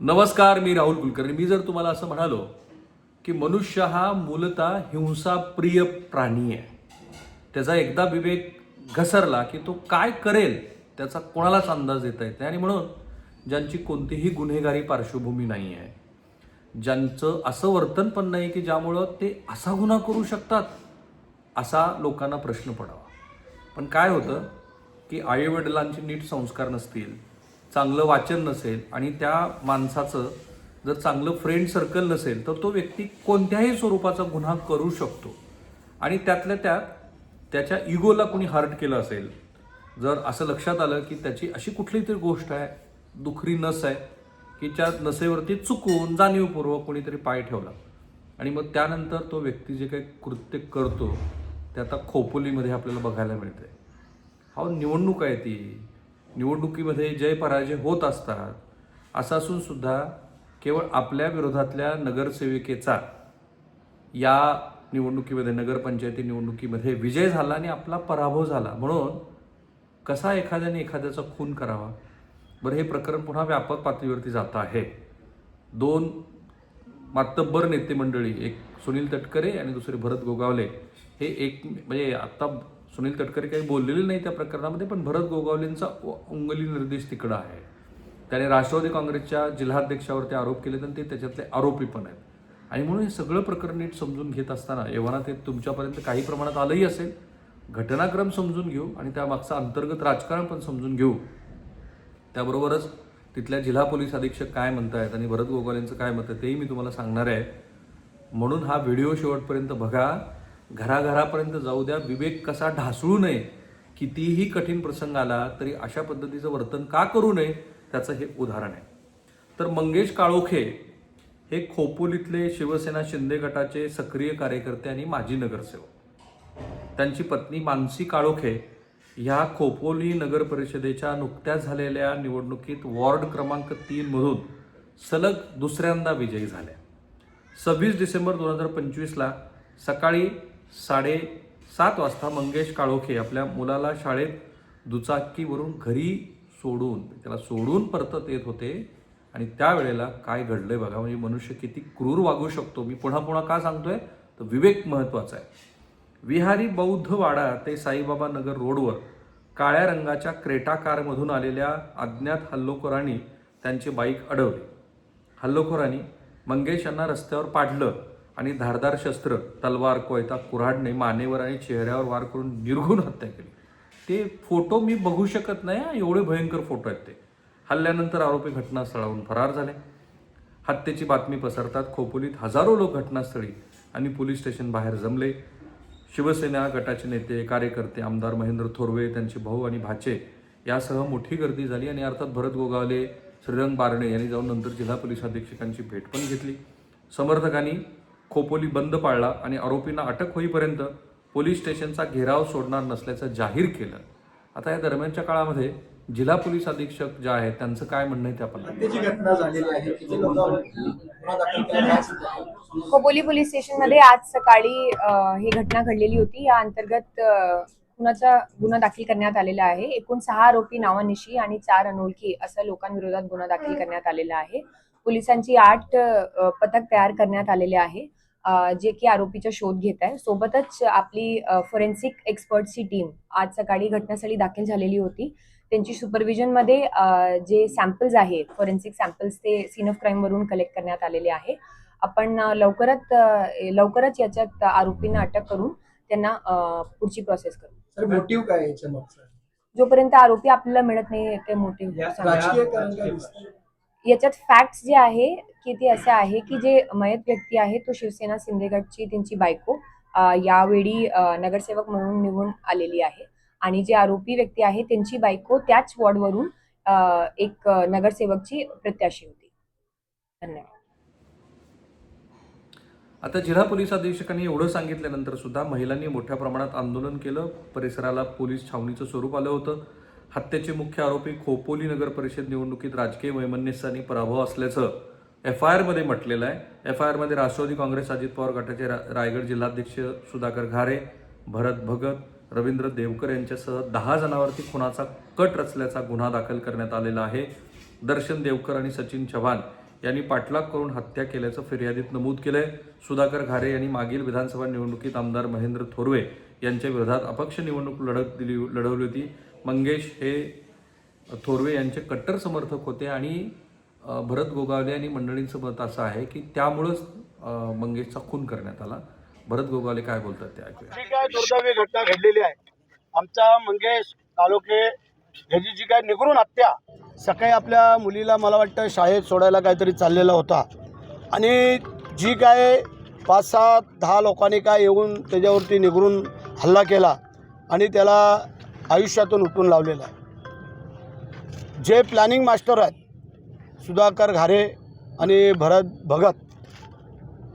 नमस्कार मी राहुल कुलकर्णी. मी जर तुम्हाला असं म्हणालो की मनुष्य हा मूलतः हिंसाप्रिय प्राणी आहे. त्याचा एकदा विवेक घसरला की तो काय करेल त्याचा कोणालाच अंदाज देता येत नाही. आणि म्हणून ज्यांची कोणतीही गुन्हेगारी पार्श्वभूमी नाही आहे ज्यांचं असं वर्तन पण नाही की ज्यामुळं ते असा गुन्हा करू शकतात असा लोकांना प्रश्न पडावा. पण काय होतं की आईवडिलांचे नीट संस्कार नसतील चांगलं वाचन नसेल आणि त्या माणसाचं जर चांगलं फ्रेंड सर्कल नसेल तर तो व्यक्ती कोणत्याही स्वरूपाचा गुन्हा करू शकतो. आणि त्यातल्या त्यात त्याच्या इगोला कोणी हर्ट केलं असेल जर असं लक्षात आलं की त्याची अशी कुठली तरी गोष्ट आहे दुखरी नस आहे की त्या नसेवरती चुकून जाणीवपूर्वक कोणीतरी पाय ठेवला. आणि मग त्यानंतर तो व्यक्ती जे काही कृत्य करतो ते आता खोपोलीमध्ये आपल्याला बघायला मिळते हा निवडणूक आहे ती. निवडणुकीमध्ये जय पराजय होत असतात असं असून सुद्धा केवळ आपल्या विरोधातल्या नगरसेविकेचा या निवडणुकीमध्ये नगरपंचायती निवडणुकीमध्ये विजय झाला आणि आपला पराभव झाला. म्हणून कसा एखाद्याने एखाद्याचा खून करावा? बरं हे प्रकरण पुन्हा व्यापक पातळीवरती जात आहे. दोन मातब्बर नेते मंडळी एक सुनील तटकरे आणि दुसरे भरत गोगावले. हे एक म्हणजे आत्ता सुनील तटकरे काही बोललेले नाही त्या प्रकरणामध्ये पण भरत गोगावलेंचा उ- निर्देश तिकडं आहे. त्याने राष्ट्रवादी काँग्रेसच्या जिल्हाध्यक्षावरती आरोप केले तर ते त्याच्यातले आरोपी पण आहेत. आणि म्हणून हे सगळं प्रकरण नीट समजून घेत असताना एव्हाना ते तुमच्यापर्यंत काही प्रमाणात आलंही असेल घटनाक्रम समजून घेऊ आणि त्यामागचं अंतर्गत राजकारण पण समजून घेऊ. त्याबरोबरच तिथल्या जिल्हा पोलीस अधीक्षक काय म्हणत आहेत आणि भरत गोगालेंचं काय मत आहे तेही मी तुम्हाला सांगणार आहे. म्हणून हा व्हिडिओ शेवटपर्यंत बघा. घराघरापर्यंत जाऊ द्या. विवेक कसा ढासळू नये कितीही कठीण प्रसंग आला तरी अशा पद्धतीचं वर्तन का करू नये त्याचं हे उदाहरण आहे. तर मंगेश काळोखे हे खोपोलीतले शिवसेना शिंदे गटाचे सक्रिय कार्यकर्ते आणि माजी नगरसेवक. त्यांची पत्नी मानसी काळोखे ह्या खोपोली नगर परिषदेच्या नुकत्याच झालेल्या निवडणुकीत वॉर्ड क्रमांक तीनमधून सलग दुसऱ्यांदा विजयी झाल्या. सव्वीस डिसेंबर दोन हजार पंचवीसला सकाळी साडे सात वाजता मंगेश काळोखे आपल्या मुलाला शाळेत दुचाकीवरून घरी सोडून त्याला सोडून परतत येत होते. आणि त्यावेळेला काय घडलंय बघा म्हणजे मनुष्य किती क्रूर वागू शकतो. मी पुन्हा पुन्हा का सांगतोय? तर विवेक महत्त्वाचा आहे. विहारी बौद्ध वाडा ते साईबाबा नगर रोडवर काळ्या रंगाच्या क्रेटा कारमधून आलेल्या अज्ञात हल्लोखोरांनी त्यांची बाईक अडवली. हल्लोखोरांनी मंगेश यांना रस्त्यावर पाडलं आणि धारदार शस्त्र तलवार कोयता कुऱ्हाडने मानेवर आणि चेहऱ्यावर वार करून निर्घुण हत्या केली. ते फोटो मी बघू शकत नाही एवढे भयंकर फोटो आहेत ते. हल्ल्यानंतर आरोपी घटनास्थळावरून फरार झाले. हत्येची बातमी पसरतात खोपोलीत हजारो लोक घटनास्थळी आणि पोलीस स्टेशन बाहेर जमले. शिवसेना गटाचे नेते कार्यकर्ते आमदार महेंद्र थोरवे त्यांचे भाऊ आणि भाचे यासह मोठी गर्दी झाली आणि अर्थात भरत गोगावले श्रीरंग बारणे यांनी जाऊन नंतर जिल्हा पोलीस अधीक्षकांची भेट पण घेतली. समर्थकांनी खोपोली बंद पाळला आणि आरोपींना अटक होईपर्यंत पोलीस स्टेशनचा घेराव सोडणार नसल्याचं जाहीर केलं. आता या दरम्यानच्या काळामध्ये जिल्हा पोलीस अधीक्षक जे आहेत त्यांचं काय म्हणणं आहे ते आपण. खोपोली पोलीस स्टेशनमध्ये आज सकाळी ही घटना घडलेली होती. या अंतर्गत खुनाचा गुन्हा दाखल करण्यात आलेला आहे. एकूण सहा आरोपी नावानिशी आणि चार अनोळखी असं लोकांविरोधात गुन्हा दाखल करण्यात आलेला आहे. पोलिसांची आठ पथक तयार करण्यात आलेले आहे. जे की आरोपीचा शोध घेत आहे. सोबतच आपली फॉरेन्सिक एक्सपर्टची टीम आज सकाळी घटनास्थळी दाखल झालेली होती. त्यांची सुपरविजनमध्ये अ, जे सॅम्पल्स आहेत फॉरेन्सिक सॅम्पल्स ते सीन ऑफ क्राईम वरून कलेक्ट करण्यात आलेले आहे. आपण लवकरात अ, लवकरच याच्यात आरोपींना अटक करून त्यांना पुढची प्रोसेस करू. मोटिव्ह काय जोपर्यंत आरोपी आपल्याला मिळत नाही ते मोठे याच्यात फॅक्ट्स जे आहे की ते असं आहे की जे मयत व्यक्ती आहे तो शिवसेना शिंदेगडची त्यांची बायको यावेळी नगरसेवक म्हणून निवडून आलेली आहे. आणि जे आरोपी व्यक्ती आहे त्यांची बायको त्याच वॉर्डवरून एक नगरसेवकची प्रत्याशी होती. धन्यवाद. आता जिल्हा पोलीस अधीक्षकांनी एवढं सांगितल्यानंतर सुद्धा महिलांनी मोठ्या प्रमाणात आंदोलन केलं. परिसराला पोलीस छावणीचं स्वरूप आलं होतं. हत्येचे मुख्य आरोपी खोपोली नगर परिषद निवडणुकीत राजकीय वैमनस्याने पराभव असल्याचं एफ आय आरमध्ये म्हटलेलं आहे. एफ आय आरमध्ये राष्ट्रवादी काँग्रेस अजित पवार गटाचे रा रायगड जिल्हाध्यक्ष सुधाकर घारे भरत भगत रवींद्र देवकर यांच्यासह दहा जणांवरती खुनाचा कट रचल्याचा गुन्हा दाखल करण्यात आलेला आहे. दर्शन देवकर आणि सचिन चव्हाण यांनी पाठलाग करून हत्या केल्याचं फिर्यादीत नमूद केलंय. सुधाकर घारे यांनी मागील विधानसभा निवडणुकीत आमदार महेंद्र थोरवे यांच्या विरोधात अपक्ष निवडणूक लढत दिली लढवली होती. मंगेश हे थोरवे यांचे कट्टर समर्थक होते आणि भरत गोगावले आणि मंडळींचं मत असं आहे की त्यामुळंच मंगेशचा खून करण्यात आला. भरत गोगावले काय बोलतात ते ऐकूया. जी काय दुर्दैवी घटना घडलेली आहे आमचा मंगेश तालुके ह्याची जी काय निगरून हत्या सकाळी आपल्या मुलीला मला वाटतं शाळेत सोडायला काहीतरी चाललेला होता. आणि जी काय पाच सात दहा लोकांनी काय येऊन त्याच्यावरती निगरून हल्ला केला आणि त्याला आयुष्यातून उठून लावलेला आहे. जे प्लॅनिंग मास्टर आहेत सुधाकर घारे आणि भरत भगत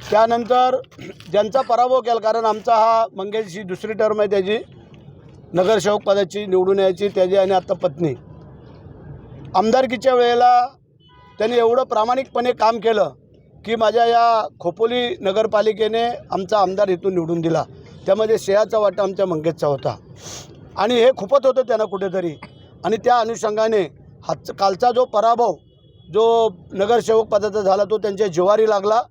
त्यानंतर ज्यांचा पराभव केला कारण आमचा हा मंगेशची दुसरी टर्म आहे त्याची नगरसेवक पदाची निवडून यायची त्याची आणि आत्ता पत्नी. आमदारकीच्या वेळेला त्यांनी एवढं प्रामाणिकपणे काम केलं की माझ्या या खोपोली नगरपालिकेने आमचा आमदार इथून निवडून दिला. त्यामध्ये श्रेयाचा वाटा आमच्या मंगेशचा होता. आणि हे खूपच होतं त्यांना कुठेतरी. आणि त्या अनुषंगाने हात कालचा जो पराभव जो नगरसेवक पदाचा झाला तो त्यांच्या जिवारी लागला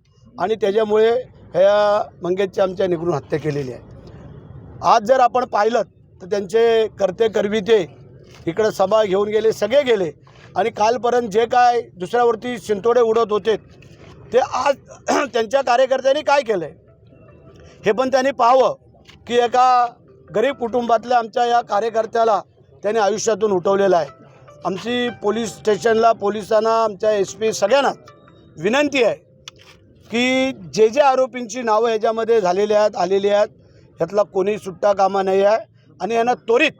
आणि त्याच्यामुळे ह्या मंगेशची आमच्या निघून हत्या केलेली आहे. आज जर आपण पाहिलं तर त्यांचे करते करविते इकडं सभा घेऊन गेले सगळे गेले. आणि कालपर्यंत जे काय दुसऱ्यावरती शिंतोडे उडत होते ते आज त्यांच्या कार्यकर्त्यांनी काय केलं आहे हे पण त्यांनी पाहावं की एका गरीब कुटुंबातल्या आमच्या या कार्यकर्त्याला त्याने आयुष्यातून उठवलेलं आहे. आमची पोलीस स्टेशनला पोलिसांना आमच्या एस पी सगळ्यांना विनंती आहे की जे जे आरोपींची नावं ह्याच्यामध्ये झालेली आहेत आलेली आहेत ह्यातला कोणी सुट्टा कामा नाही आहे आणि यांना त्वरित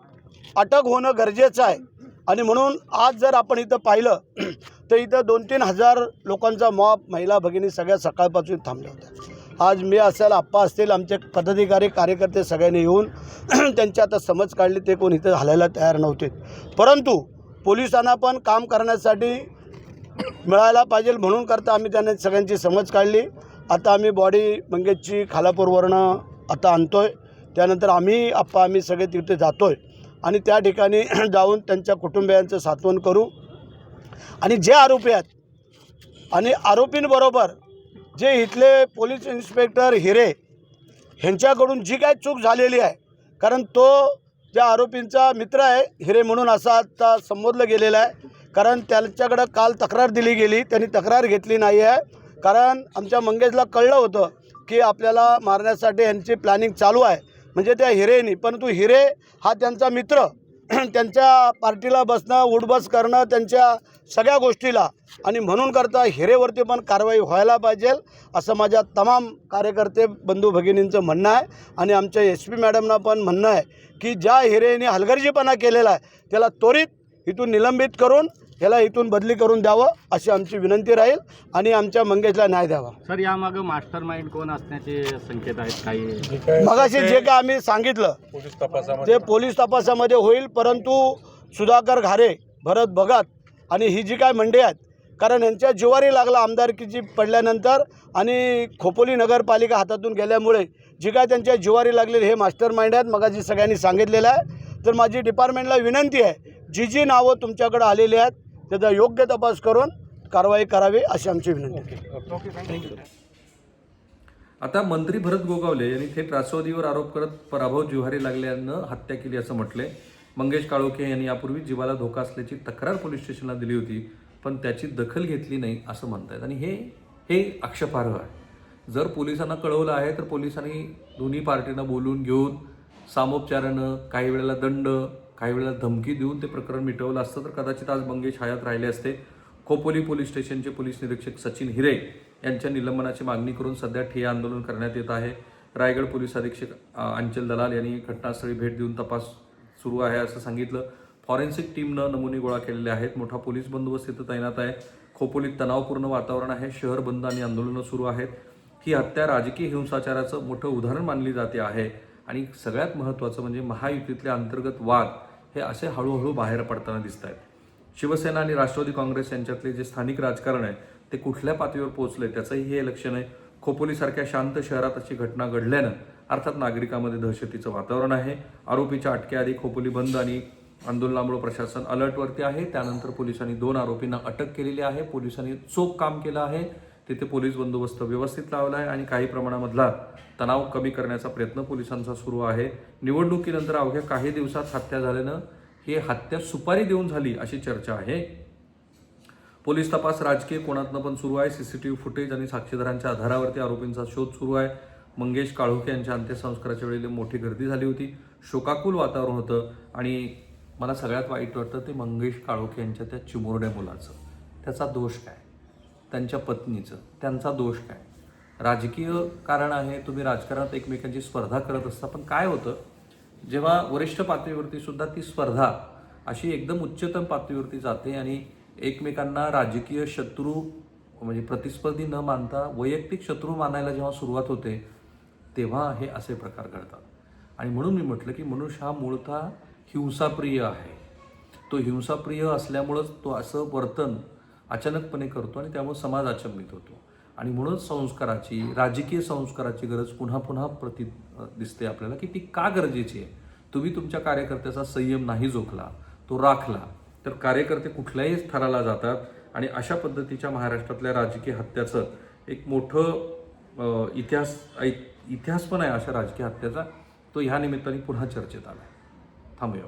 अटक होणं गरजेचं आहे. आणि म्हणून आज जर आपण इथं पाहिलं तर इथं दोन तीन हजार लोकांचा मॉब महिला भगिनी सगळ्या सकाळपासून थांबल्या होत्या. आज मी असेल आप्पा असतील आमचे पदाधिकारी कार्यकर्ते सगळ्यांनी येऊन त्यांची आता समज काढली ते कोण इथं हलायला तयार नव्हते. परंतु पोलिसांना पण काम करण्यासाठी मिळायला पाहिजे म्हणून करता आम्ही त्यांना सगळ्यांची समज काढली. आता आम्ही बॉडी मंगेशची खालापूरवरनं आता आणतो आहे त्यानंतर आम्ही आप्पा आम्ही सगळे तिथे जातो आहे आणि त्या ठिकाणी जाऊन त्यांच्या कुटुंबियांचं सात्वन करू. आणि जे आरोपी आहेत आणि आरोपींबरोबर जे इथले पोलीस इन्स्पेक्टर हिरे ह्यांच्याकडून जी काय चूक झालेली आहे कारण तो त्या आरोपींचा मित्र आहे हिरे म्हणून असा आता संबोधलं गेलेलं आहे. कारण त्यांच्याकडं काल तक्रार दिली गेली त्यांनी तक्रार घेतली नाही आहे. कारण आमच्या मंगेशला कळलं होतं की आपल्याला मारण्यासाठी यांची प्लॅनिंग चालू आहे. म्हणजे त्या हिरेनी परंतु हिरे हा त्यांचा मित्र त्यांच्या पार्टीला बसणं उठबस करणं त्यांच्या सगळ्या गोष्टीला. आणि म्हणून करता हिरेवरती पण कारवाई व्हायला पाहिजे असं माझ्या तमाम कार्यकर्ते बंधू भगिनींचं म्हणणं आहे. आणि आमच्या एस पी मॅडमना पण म्हणणं आहे की ज्या हिरेने हलगर्जीपणा केलेला आहे त्याला त्वरित इथून निलंबित करून ह्याला इथून बदली करून द्यावं अशी आमची विनंती राहील आणि आमच्या मंगेशला न्याय द्यावा. सर यामागं मास्टर माइंड कोण असण्याचे संकेत आहेत काही? मगाशी जे काय आम्ही सांगितलं ते पोलीस तपासामध्ये होईल परंतु सुधाकर घारे भरत भगत आणि ही जी काय मंडळी आहेत कारण यांच्या जिवारी लागला आमदारकीची पडल्यानंतर आणि खोपोली नगरपालिका हातातून गेल्यामुळे जी काय त्यांच्या जिवारी लागलेली हे मास्टर माइंड आहेत मगाशी सगळ्यांनी सांगितलेलं आहे. तर माझी डिपार्टमेंटला विनंती आहे जी जी नावं तुमच्याकडे आलेली आहेत त्याचा योग्य तपास करून कारवाई करावी अशी आमची विनंती आहे. आता मंत्री भरत गोगावले यांनी थेट राष्ट्रवादीवर आरोप करत पराभव जिव्हारी लागल्यानं हत्या केली असं म्हटलंय. मंगेश काळोखे यांनी यापूर्वी जीवाला धोका असल्याची तक्रार पोलीस स्टेशनला दिली होती पण त्याची दखल घेतली नाही असं म्हणतायत. आणि हे हे आक्षेपार्ह आहे. जर पोलिसांना कळवलं आहे तर पोलिसांनी दोन्ही पार्टींना बोलून घेऊन सामोपचारानं काही वेळेला दंड काही वेळेला धमकी देऊन ते प्रकरण मिटवलं असतं तर कदाचित आज मंगेश हयात राहिले असते. खोपोली पोलीस स्टेशनचे पोलीस निरीक्षक सचिन हिरे यांच्या निलंबनाची मागणी करून सध्या ठिय्या आंदोलन करण्यात येत आहे. रायगड पोलीस अधीक्षक अंचल दलाल यांनी घटनास्थळी भेट देऊन तपास सुरू आहे असं सांगितलं. फॉरेन्सिक टीमनं नमुने गोळा केलेले आहेत. मोठा पोलीस बंदोबस्त इथं तैनात आहे. खोपोलीत तणावपूर्ण वातावरण आहे. शहर बंद आणि आंदोलनं सुरू आहेत. ही हत्या राजकीय हिंसाचाराचं मोठं उदाहरण मानली जाते आहे. आणि सगळ्यात महत्त्वाचं म्हणजे महायुतीतले अंतर्गत वाद हे असे हळूहळू बाहेर पडताना दिसत आहेत शिवसेना आणि राष्ट्रवादी काँग्रेस यांच्यातले जे स्थानिक राजकारण आहे ते कुठल्या पातळीवर पोहोचले त्याचंही हे लक्षण आहे. खोपोलीसारख्या शांत शहरात अशी घटना घडल्यानं अर्थात नागरिकांमध्ये दहशतीचं वातावरण आहे. आरोपीच्या अटकेआधी खोपोली बंद आणि आंदोलनामुळे प्रशासन अलर्टवरती आहे. त्यानंतर पोलिसांनी दोन आरोपींना अटक केलेली आहे. पोलिसांनी चोख काम केलं आहे. तिथे पोलीस बंदोबस्त व्यवस्थित लावला आहे आणि काही प्रमाणामधला तणाव कमी करण्याचा प्रयत्न पोलिसांचा सुरू आहे. निवडणुकीनंतर अवघ्या काही दिवसात हत्या झाल्यानं ही हत्या सुपारी देऊन झाली अशी चर्चा आहे. पोलीस तपास राजकीय कोणातनं पण सुरू आहे. सीसीटीव्ही फुटेज आणि साक्षीदारांच्या आधारावरती आरोपींचा शोध सुरू आहे. मंगेश काळोखे यांच्या अंत्यसंस्काराच्या वेळेला मोठी गर्दी झाली होती. शोकाकुल वातावरण होतं आणि मला सगळ्यात वाईट वाटतं ते मंगेश काळोखे यांच्या त्या चिमुरड्या मुलाचं. त्याचा दोष काय? त्यांच्या पत्नीचं. त्यांचा दोष काय? राजकीय कारण आहे तुम्ही राजकारणात एकमेकांची स्पर्धा करत असता पण काय होतं? जेव्हा वरिष्ठ पातळीवरती सुद्धा ती स्पर्धा अशी एकदम उच्चतम पातळीवरती जाते आणि एकमेकांना राजकीय शत्रू म्हणजे प्रतिस्पर्धी न मानता वैयक्तिक शत्रू मानायला जेव्हा सुरुवात होते तेव्हा हे असे प्रकार घडतात. आणि म्हणून मी म्हटलं की मनुष्य हा मूळतः हिंसाप्रिय आहे. तो हिंसाप्रिय असल्यामुळंच तो असं वर्तन अचानकपणे करतो आणि त्यामुळे समाज अचंबित होतो. आणि म्हणूनच संस्काराची राजकीय संस्काराची गरज पुन्हा पुन्हा प्रति दिसते आपल्याला की ती का गरजेची आहे? तुम्ही तुमच्या कार्यकर्त्याचा संयम नाही जोखला तो राखला तर कार्यकर्ते कुठल्याही स्थराला जातात आणि अशा पद्धतीच्या महाराष्ट्रातल्या राजकीय हत्याचं एक मोठं इतिहास इतिहास पण आहे अशा राजकीय हत्याचा तो ह्या निमित्ताने पुन्हा चर्चेत आला थांबूया